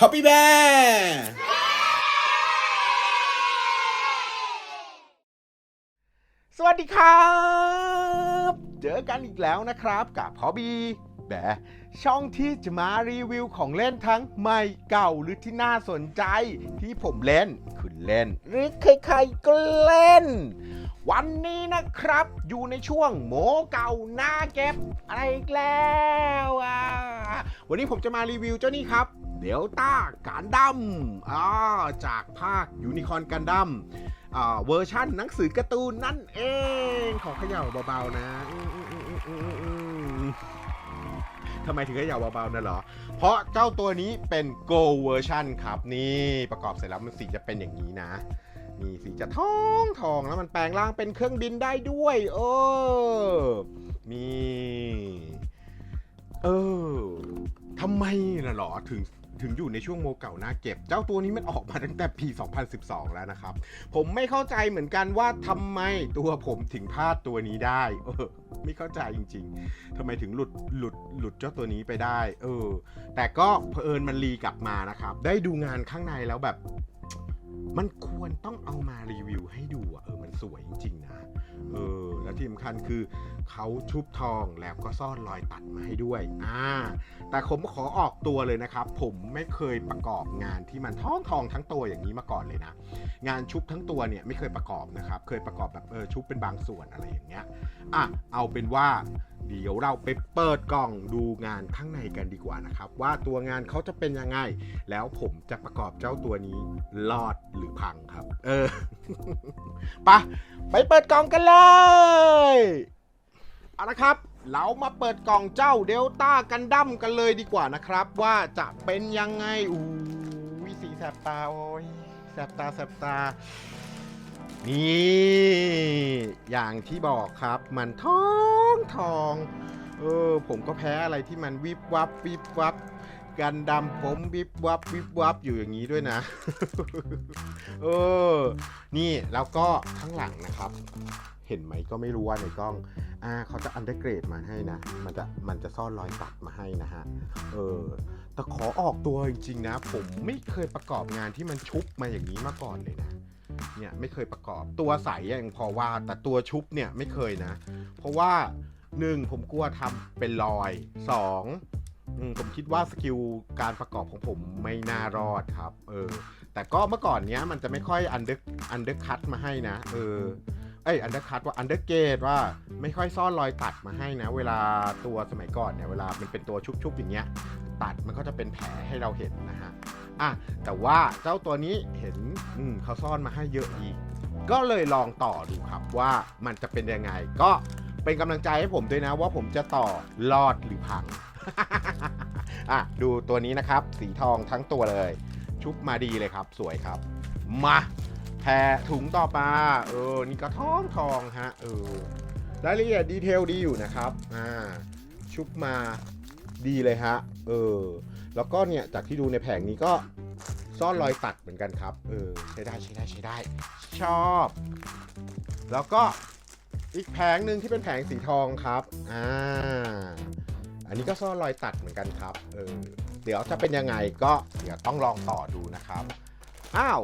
ฮอปปี้แบร์สวัสดีครับ เจอกันอีกแล้วนะครับกับฮอบี้ แบช่องที่จะมารีวิวของเล่นทั้งใหม่เก่าหรือที่น่าสนใจ ที่ผมเล่นคุณเล่น หรือใครๆก็เล่น วันนี้นะครับ อยู่ในช่วงโมเก่าหน้าเก็บอะไรอีกแล้วอะวันนี้ผมจะมารีวิวเจ้านี่ครับเดลต้าการดัมอ่าจากภาคยูนิคอนกันดัมอ่าเวอร์ชั่นหนังสือการ์ตูนนั่นเอง ขอเขย่าเบาๆนะ ทำไมถึงเขย่าเบาๆนั่นเหรอ เพราะเจ้าตัวนี้เป็น Go เวอร์ชันครับ นี่ประกอบเสร็จแล้วมันสีจะเป็นอย่างนี้นะนี่สีจะทองทองแล้วมันแปลงร่างเป็นเครื่องบินได้ด้วยเออนี่เออทำไมน่ะหรอถึง ถึงอยู่ในช่วงโมเก่าหน้าเก็บ เจ้าตัวนี้มันออกมาตั้งแต่ปี 2012 แล้วนะครับ ผมไม่เข้าใจเหมือนกันว่าทำไมตัวผมถึงพลาดตัวนี้ได้ เออ ไม่เข้าใจจริง ๆทำไมถึงหลุดหลุดหลุดเจ้าตัวนี้ไปได้ เออ แต่ก็เผอิญมันรีกลับมานะครับ ได้ดูงานข้างในแล้วแบบ มันควรต้องเอามารีวิวให้ดูอะเออมันสวยจริง ๆ นะ เออและที่สำคัญคือเขาชุบทองแล้วก็ซ่อนรอยตัดมาให้ด้วยอ่าแต่ผมขอออกตัวเลยนะครับ ผมไม่เคยประกอบงานที่มันทองทองทั้งตัวอย่างนี้มาก่อนเลยนะ งานชุบทั้งตัวเนี่ยไม่เคยประกอบนะครับ เคยประกอบแบบเออชุบเป็นบางส่วนอะไรอย่างเงี้ยอะเอาเป็นว่าเดี๋ยวเราไปเปิดกล่องดูงานข้างในกันดีกว่านะครับ ว่าตัวงานเขาจะเป็นยังไง แล้วผมจะประกอบเจ้าตัวนี้รอดหรือพังครับ เออไปะไปเปิดกล่องกันเลยเอาละครับ เรามาเปิดกล่องเจ้าเดลต้ากันดั้มกันเลยดีกว่านะครับ ว่าจะเป็นยังไงอู้วิสีแสบตาโอ้ยแสบตาแสบตา นี่ อย่างที่บอกครับมันทองทองเออผมก็แพ้อะไรที่มันวิบวับวิบวับกันดำผมวิบวับวิบวับอยู่อย่างนี้ด้วยนะ เออ นี่แล้วก็ข้างหลังนะครับ เห็นไหมก็ไม่รู้ว่าในกล้องอ่าเขาจะอันเดอร์เกรดมาให้นะ มันจะมันจะซ่อนรอยตัดมาให้นะฮะ เออ แต่ขอออกตัวจริงๆนะ ผมไม่เคยประกอบงานที่มันชุบมาอย่างนี้มาก่อนเลยนะ เนี่ยไม่เคยประกอบ ตัวใสยังพอว่า แต่ตัวชุบเนี่ยไม่เคยนะ เพราะว่าหนึ่งผมกลัวทำเป็นรอยสองอืมผมคิดว่าสกิลการประกอบของผมไม่น่ารอดครับ เออ แต่ก็เมื่อก่อนเนี้ยมันจะไม่ค่อยอันเดอร์อันเดอร์คัตมาให้นะ เออ เอ้ยอันเดอร์คัตว่าอันเดอร์เกตว่าไม่ค่อยซ่อนรอยตัดมาให้นะ เวลาตัวสมัยก่อนเนี่ยเวลามันเป็นตัวชุบๆอย่างเงี้ย ตัดมันก็จะเป็นแผลให้เราเห็นนะฮะอะแต่ว่าเจ้าตัวนี้เห็นอืมเขาซ่อนมาให้เยอะอีก ก็เลยลองต่อดูครับว่ามันจะเป็นยังไง ก็เป็นกำลังใจให้ผมด้วยนะว่าผมจะต่อรอดหรือพังอะดูตัวนี้นะครับ สีทองทั้งตัวเลย ชุบมาดีเลยครับ สวยครับ มา พรถุงต่อมาเออนี่ก็ทองทองฮะเออรายละเอียดดีเทลดีอยู่นะครับอ่าชุบมาดีเลยฮะเออแล้วก็เนี่ยจากที่ดูในแผงนี้ก็ซ่อนรอยตัดเหมือนกันครับเออใช้ได้ใช้ได้ใช้ได้ ชอบ แล้วก็อีกแผงหนึ่งที่เป็นแผงสีทองครับอ่าอันนี้ก็ซ่อนรอยตัดเหมือนกันครับเออเดี๋ยวจะเป็นยังไงก็เดี๋ยวต้องลองต่อดูนะครับอ้าว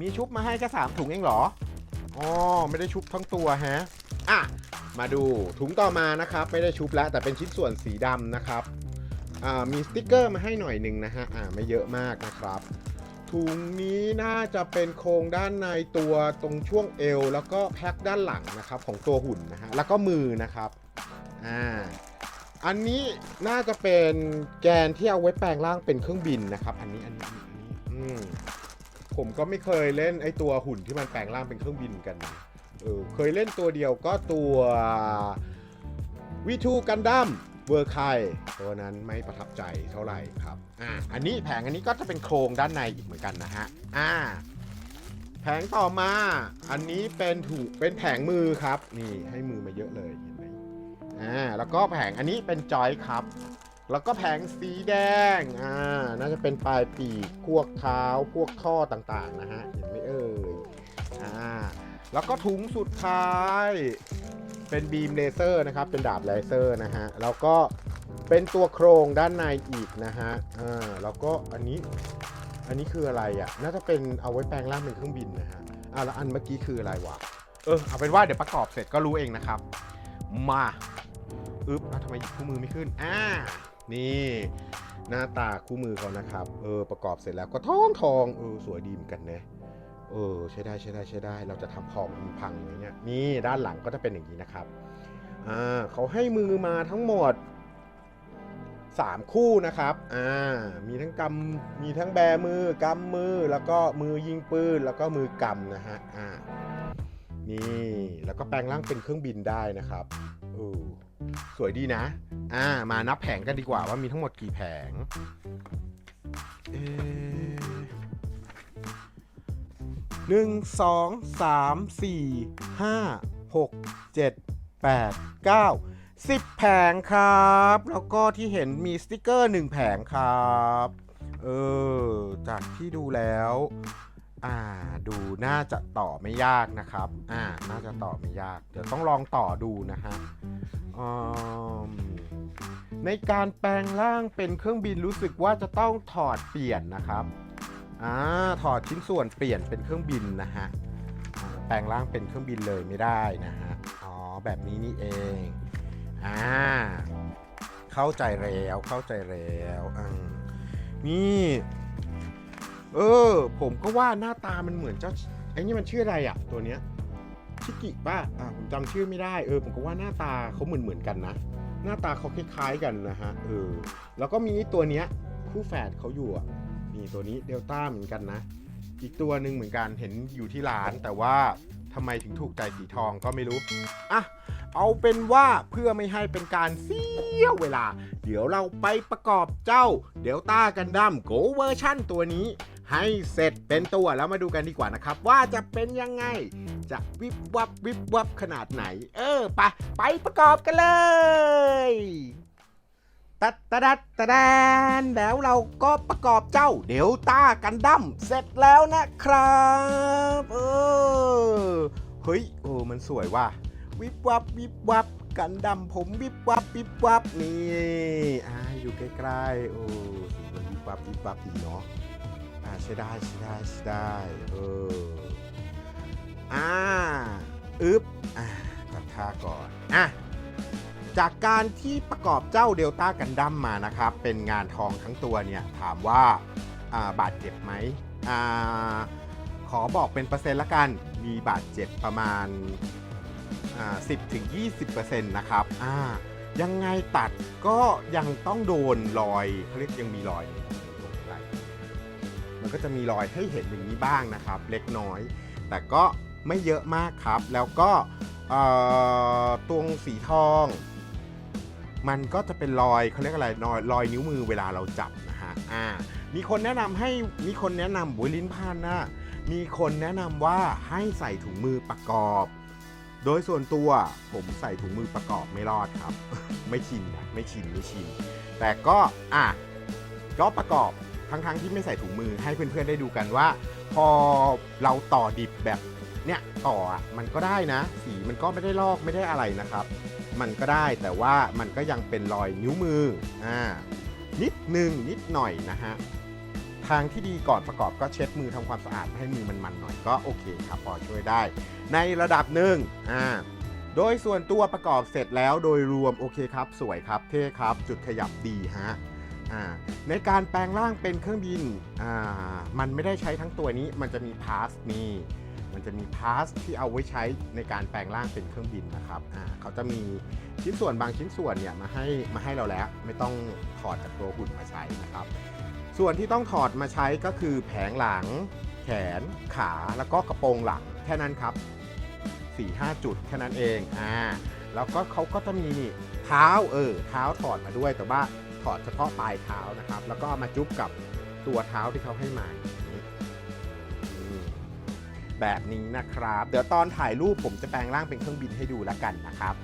มีชุบมาให้แค่สามถุงเองเหรอ อ๋อ ไม่ได้ชุบทั้งตัวฮะ อะ มาดูถุงต่อมานะครับ ไม่ได้ชุบแล้วแต่เป็นชิ้นส่วนสีดำนะครับ อ่า มีสติกเกอร์มาให้หน่อยหนึ่งนะฮะ อ่า ไม่เยอะมากนะครับ ถุงนี้น่าจะเป็นโครงด้านในตัวตรงช่วงเอว แล้วก็แพ็คด้านหลังนะครับของตัวหุ่นนะฮะ แล้วก็มือนะครับ อ่าอันนี้น่าจะเป็นแกนที่เอาไว้แปลงร่างเป็นเครื่องบินนะครับ อันนี้อันนี้อันนี้อันนี้อืม ผมก็ไม่เคยเล่นไอตัวหุ่นที่มันแปลงร่างเป็นเครื่องบินกันเออเคยเล่นตัวเดียวก็ตัววีทูกันดั้มเวอร์ไคตัวนั้นไม่ประทับใจเท่าไหร่ครับอ่าอันนี้แผงอันนี้ก็จะเป็นโครงด้านในอีกเหมือนกันนะฮะอ่าแผงต่อมาอันนี้เป็นถูกเป็นแผงมือครับ นี่ให้มือมาเยอะเลยเห็นไหมอ่าแล้วก็แผงอันนี้เป็นจอยครับ แล้วก็แผงสีแดง อ่า น่าจะเป็นปลายปีก พวกเท้า พวกท่อต่างๆนะฮะ เห็นไหมเอ่ย อ่า แล้วก็ถุงสุดท้าย เป็นบีมเลเซอร์นะครับ เป็นดาบเลเซอร์นะฮะ แล้วก็เป็นตัวโครงด้านในอีกนะฮะ อ่า แล้วก็อันนี้ อันนี้คืออะไรอะ่ะ น่าจะเป็นเอาไว้แปลงร่างเป็นเครื่องบินนะฮะ อ่าแล้วอันเมื่อกี้คืออะไรวะ เออ เอาเป็นว่าเดี๋ยวประกอบเสร็จก็รู้เองนะครับ มาอึ๊บทำไมหยิบคู่มือไม่ขึ้น อ่า นี่หน้าตาคู่มือเขานะครับ เออ ประกอบเสร็จแล้วก็ทองทองเออสวยดีเหมือนกันนะ เออ ใช้ได้ใช้ได้ใช้ได้ เราจะทำคอมมันพังไหมเนี่ย นี่ด้านหลังก็จะเป็นอย่างนี้นะครับ อ่าเขาให้มือมาทั้งหมด 3 คู่นะครับ อ่า มีทั้งกำ มีทั้งแบมือกำมือ แล้วก็มือยิงปืน แล้วก็มือกำนะฮะ อ่า นี่ แล้วก็แปลงร่างเป็นเครื่องบินได้นะครับ เออ สวยดีนะ อ่า มานับแผงกันดีกว่าว่ามีทั้งหมดกี่แผง เอหนึ่งสองสามสี่ห้าหกเจ็ดแปดเก้าสิบแผงครับ แล้วก็ที่เห็นมีสติกเกอร์หนึ่งแผงครับ เออ จากที่ดูแล้ว อ่าดูน่าจะต่อไม่ยากนะครับอ่าน่าจะต่อไม่ยาก เดี๋ยวต้องลองต่อดูนะฮะอืมในการแปลงร่างเป็นเครื่องบินรู้สึกว่าจะต้องถอดเปลี่ยนนะครับอ่าถอดชิ้นส่วนเปลี่ยนเป็นเครื่องบินนะฮะแปลงร่างเป็นเครื่องบินเลยไม่ได้นะฮะอ๋อแบบนี้นี่เองอ่าเข้าใจแล้วเข้าใจแล้วอืมนี่ เออ ผมก็ว่าหน้าตามันเหมือนเจ้าไอ้นี่มันชื่ออะไรอะตัวเนี้ยชิกิป่ะอ่าผมจำชื่อไม่ได้เออผมก็ว่าหน้าตาเขาเหมือนเหมือนกันนะ หน้าตาเขาคล้ายๆกันนะฮะเออแล้วก็มีตัวเนี้ยคู่แฝดเขาอยู่อะนี่ตัวนี้เดลต้าเหมือนกันนะ อีกตัวหนึ่งเหมือนกันเห็นอยู่ที่ร้านแต่ว่าทำไมถึงถูกใจสีทองก็ไม่รู้ อะ เอาเป็นว่าเพื่อไม่ให้เป็นการเสียเวลา เดี๋ยวเราไปประกอบเจ้าเดลต้ากันดั้มโกเวอร์ชั่นตัวนี้ ให้เสร็จเป็นตัวแล้วมาดูกันดีกว่านะครับ ว่าจะเป็นยังไง จะวิบวับวิบวับขนาดไหน เออไปไปประกอบกันเลยตัดตะดัดตะแดนแล้วเราก็ประกอบเจ้าเดลต้ากันดั้มเสร็จแล้วนะครับเออเฮ้ยโอ้มันสวยว่ะวิบวับวิบวับกันดั้มผมวิบวับวิบวับนี่อ่าอยู่ใกล้ๆโอ้สีมันวิบวับวิบวับดีเนาะ อ่าใช้ได้ใช้ได้ใช้ได้เอออ่าอึ๊บอ่าตัดท่าก่อนอะจากการที่ประกอบเจ้าเดลต้ากันดั้มมานะครับ เป็นงานทองทั้งตัวเนี่ย ถามว่าอ่าบาดเจ็บไหมอ่าขอบอกเป็นเปอร์เซ็นต์ละกัน มีบาดเจ็บประมาณอ่า10ถึง20%นะครับอ่ายังไงตัดก็ยังต้องโดนรอยเขาเรียกยังมีรอย ก็จะมีรอยให้เห็นอย่างนี้บ้างนะครับ เล็กน้อย แต่ก็ไม่เยอะมากครับ แล้วก็ตรงสีทอง มันก็จะเป็นรอยเขาเรียกอะไรรอยรอยนิ้วมือเวลาเราจับนะฮะอ่ามีคนแนะนำให้มีคนแนะนำบุยลิ้นพันนะมีคนแนะนำว่าให้ใส่ถุงมือประกอบ โดยส่วนตัวผมใส่ถุงมือประกอบไม่รอดครับ ไม่ชินนะไม่ชินไม่ชินแต่ก็อะก็ประกอบ ทั้งๆที่ไม่ใส่ถุงมือให้เพื่อนๆได้ดูกันว่า พอเราต่อดิบแบบเนี้ยต่ออะมันก็ได้นะ สีมันก็ไม่ได้ลอกไม่ได้อะไรนะครับ มันก็ได้แต่ว่ามันก็ยังเป็นรอยนิ้วมืออ่านิดนึงนิดหน่อยนะฮะทางที่ดีก่อนประกอบก็เช็ดมือทำความสะอาดให้มือมันๆหน่อยก็โอเคครับพอช่วยได้ ในระดับหนึ่งอ่าโดยส่วนตัวประกอบเสร็จแล้วโดยรวมโอเคครับ สวยครับเท่ครับจุดขยับดีฮะ ในการแปลงร่างเป็นเครื่องบิน มันไม่ได้ใช้ทั้งตัวนี้ มันจะมีพาสนี่มันจะมีพาสที่เอาไว้ใช้ในการแปลงร่างเป็นเครื่องบินนะครับเขาจะมีชิ้นส่วนบางชิ้นส่วนเนี่ยมาให้มาให้เราแล้ว ไม่ต้องถอดจากตัวหุ่นมาใช้นะครับ ส่วนที่ต้องถอดมาใช้ก็คือแผงหลัง แขน ขาแล้วก็กระโปรงหลังแค่นั้นครับ 4-5 จุดแค่นั้นเองอ่าแล้วก็เขาก็จะมีนี่เท้าเออเท้าถอดมาด้วยแต่ว่า อดเฉพาะปลายเท้านะครับ แล้วก็มาจุ๊บกับตัวเท้าที่เขาให้มาแบบนี้นะครับ เดี๋ยวตอนถ่ายรูปผมจะแปลงร่างเป็นเครื่องบินให้ดูแล้วกันนะครับ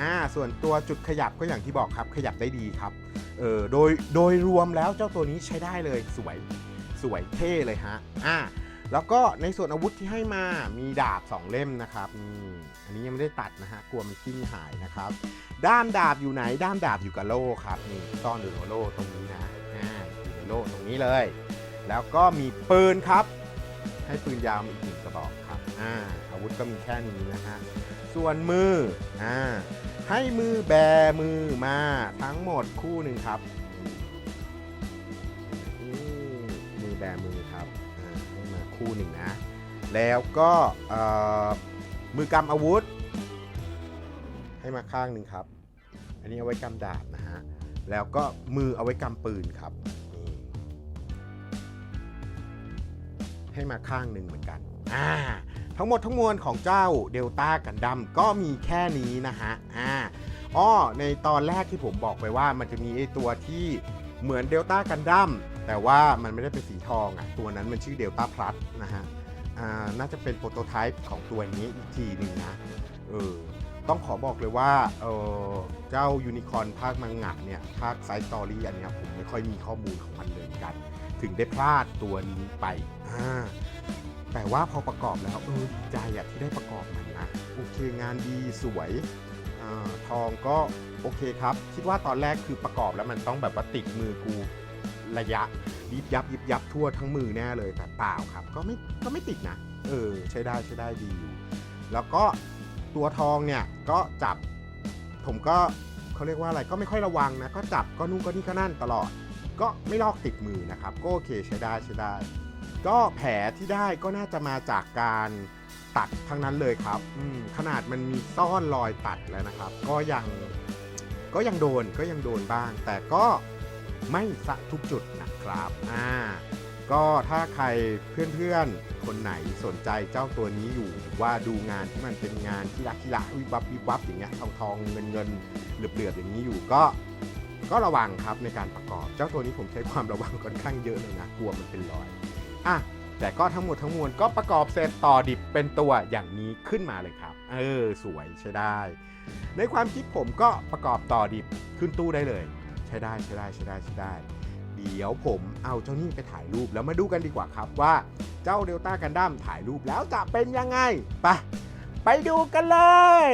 อ่าส่วนตัวจุดขยับก็อย่างที่บอกครับ ขยับได้ดีครับเออโดยโดยรวมแล้วเจ้าตัวนี้ใช้ได้เลยสวยสวยเท่เลยฮะอ่า แล้วก็ในส่วนอาวุธที่ให้มามีดาบ 2 เล่มนะครับนี่อันนี้ยังไม่ได้ตัดนะฮะกลัวมันกิ้งหายนะครับ ด้ามดาบอยู่ไหน ด้ามดาบอยู่กับโล่ครับนี่ซ่อนอยู่กับโล่ตรงนี้นะอ่าอยู่กับโล่ตรงนี้เลย แล้วก็มีปืนครับ ให้ปืนยาวมาอีกหนึ่งกระบอกครับอ่าอาวุธก็มีแค่นี้นะฮะส่วนมืออ่าให้มือแบมือมาทั้งหมดคู่หนึ่งครับมือแบมือ คู่หนึ่งนะ แล้วก็มือกำอาวุธ ให้มาข้างหนึ่งครับ อันนี้เอาไว้กำดาบนะฮะ แล้วก็มือเอาไว้กำปืนครับนี่ให้มาข้างหนึ่งเหมือนกันอ่าทั้งหมดทั้งมวลของเจ้าเดลต้ากันดัมก็มีแค่นี้นะฮะอ่าอ้อในตอนแรกที่ผมบอกไปว่ามันจะมีไอตัวที่เหมือนเดลต้ากันดั้ม แต่ว่ามันไม่ได้เป็นสีทองอะ่ะตัวนั้นมันชื่อเดลต้าพลัสนะฮะน่าจะเป็นโปรโตไทป์ของตัวนี้อีกทีหนึ่งนะเออต้องขอบอกเลยว่าเออเจ้ายูนิคอนภาคมังงะเนี่ยภาคไซส์สตอรี่อันนี้ผมไม่ค่อยมีข้อมูลของมันเลยเหมือนกัน ถึงได้พลาดตัวนี้ไปอ่าแต่ว่าพอประกอบแล้วเออใจอะที่ได้ประกอบมันนะโอเคงานดีสวยอทองก็โอเคครับ คิดว่าตอนแรกคือประกอบแล้วมันต้องแบบว่าติดมือกู ระยะยิบยับยิบยับทั่วทั้งมือแน่เลยแต่เปล่าครับ ก็ไม่ก็ไม่ติดนะ เออ ใช้ได้ใช้ได้ดีอยู่แล้วก็ตัวทองเนี่ยก็จับผมก็เขาเรียกว่าอะไรก็ไม่ค่อยระวังนะก็จับก็นู่นก็นี่ก็นั่นตลอด ก็ไม่ลอกติดมือนะครับ ก็โอเคใช้ได้ใช้ได้ ก็แผลที่ได้ก็น่าจะมาจากการตัดทั้งนั้นเลยครับขนาดมันมีซ่อนรอยตัดแล้วนะครับ ก็ยังก็ยังโดนก็ยังโดนบ้าง แต่ก็ ไม่สะทุกจุดนะครับอ่าก็ถ้าใครเพื่อนๆ คนไหนสนใจเจ้าตัวนี้อยู่ว่าดูงานที่มันเป็นงานที่รักที่ละวิบวับวิบวับอย่างเงี้ยทองทองเงินเงินเหลือบเหลือบๆอย่างนี้อยู่ก็ก็ระวังครับในการประกอบ เจ้าตัวนี้ผมใช้ความระวังค่อนข้างเยอะเลยนะกลัวมันเป็นรอยอะแต่ก็ทั้งหมดทั้งมวลก็ประกอบเสร็จต่อดิบเป็นตัวอย่างนี้ขึ้นมาเลยครับ เออ สวยใช้ได้ ในความคิดผมก็ประกอบต่อดิบขึ้นตู้ได้เลย ใช้ได้ใช้ได้ใช้ได้ใช้ได้ เดี๋ยวผมเอาเจ้านี่ไปถ่ายรูปแล้วมาดูกันดีกว่าครับว่าเจ้าเดลต้ากันดั้มถ่ายรูปแล้วจะเป็นยังไง ไป ไปดูกันเลย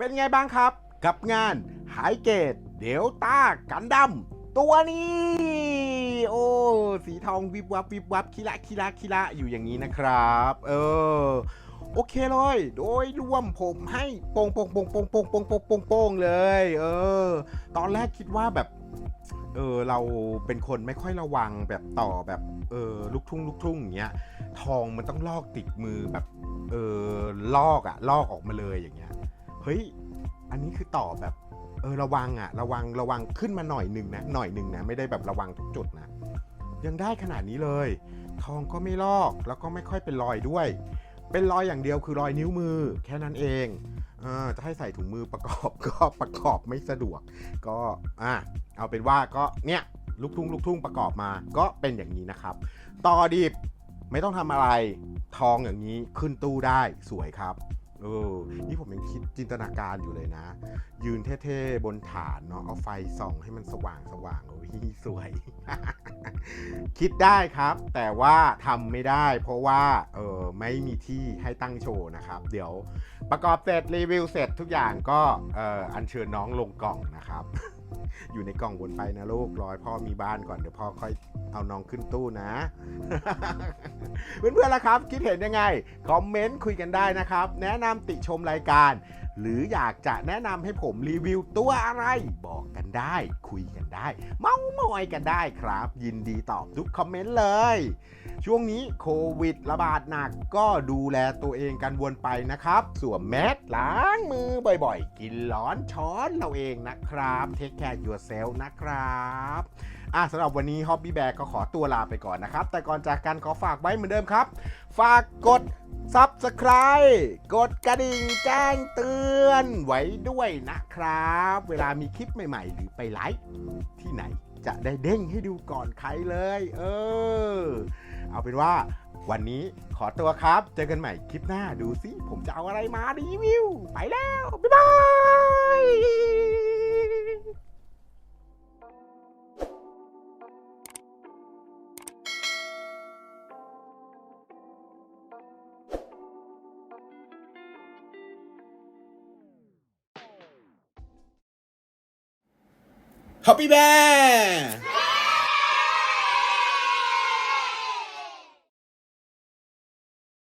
เป็นไงบ้างครับ กับงานหายเกตเดลต้ากันดัมตัวนี้ โอ้สีทองวิบวับวิบวับคิระคิระคิระอยู่อย่างนี้นะครับ เออโอเคเลย โดยรวมผมให้โป่งโป่งโป่งโป่งโป่งโป่งโป่งโป่งโป่งเลย เออ ตอนแรกคิดว่าแบบ เออ เราเป็นคนไม่ค่อยระวังแบบต่อแบบ เออ ลูกทุ่งลูกทุ่งอย่างเงี้ย ทองมันต้องลอกติดมือแบบ เออ ลอกอะลอกออกมาเลยอย่างเงี้ย เฮ้ย อันนี้คือต่อแบบ เออระวังอะระวังระวังขึ้นมาหน่อยหนึ่งนะหน่อยหนึ่งนะไม่ได้แบบระวังทุกจุดนะยังได้ขนาดนี้เลย ทองก็ไม่ลอกแล้วก็ไม่ค่อยเป็นรอยด้วย เป็นรอยอย่างเดียวคือรอยนิ้วมือ แค่นั้นเองเออจะให้ใส่ถุงมือประกอบก็ประกอบไม่สะดวก ก็อะเอาเป็นว่าก็เนี่ยลูกทุ่งลูกทุ่งประกอบมาก็เป็นอย่างนี้นะครับ ต่อดิบไม่ต้องทำอะไรทองอย่างนี้ขึ้นตู้ได้สวยครับ เออ นี่ผมยังคิดจินตนาการอยู่เลยนะ ยืนเท่ๆ บนฐานเนาะ เอาไฟส่องให้มันสว่างสว่างโอ้ยสวย คิดได้ครับ แต่ว่าทำไม่ได้ เพราะว่า เออไม่มีที่ให้ตั้งโชว์นะครับ เดี๋ยวประกอบเสร็จรีวิวเสร็จทุกอย่างก็ เอออัญเชิญน้องลงกล่องนะครับ อยู่ในกล่องบนไปนะลูกรอยพ่อมีบ้านก่อนเดี๋ยวพ่อค่อยเอาน้องขึ้นตู้นะ เพื่อนๆล่ะครับ คิดเห็นยังไง คอมเมนต์คุยกันได้นะครับ แนะนำติชมรายการ หรืออยากจะแนะนำให้ผมรีวิวตัวอะไร บอกกันได้ คุยกันได้ เมาส์มอยกันได้ครับ ยินดีตอบทุกคอมเมนต์เลย ช่วงนี้โควิดระบาดหนักก็ดูแลตัวเองกันวนไปนะครับ สวมแมสล้างมือบ่อยๆ กินร้อนช้อนเราเองนะครับ Take care yourself นะครับอะสำหรับวันนี้ Hobby Bear ก็ขอตัวลาไปก่อนนะครับ แต่ก่อนจากกันขอฝากไว้เหมือนเดิมครับ ฝากกด Subscribe กดกระดิ่งแจ้งเตือนไว้ด้วยนะครับ เวลามีคลิปใหม่ๆ หรือไปไลฟ์ที่ไหนจะได้เด้งให้ดูก่อนใครเลย เออ เอาเป็นว่าวันนี้ขอตัวครับ เจอกันใหม่คลิปหน้าดูสิ ผมจะเอาอะไรมารีวิว ไปแล้ว บ๊ายบาย Happy Bear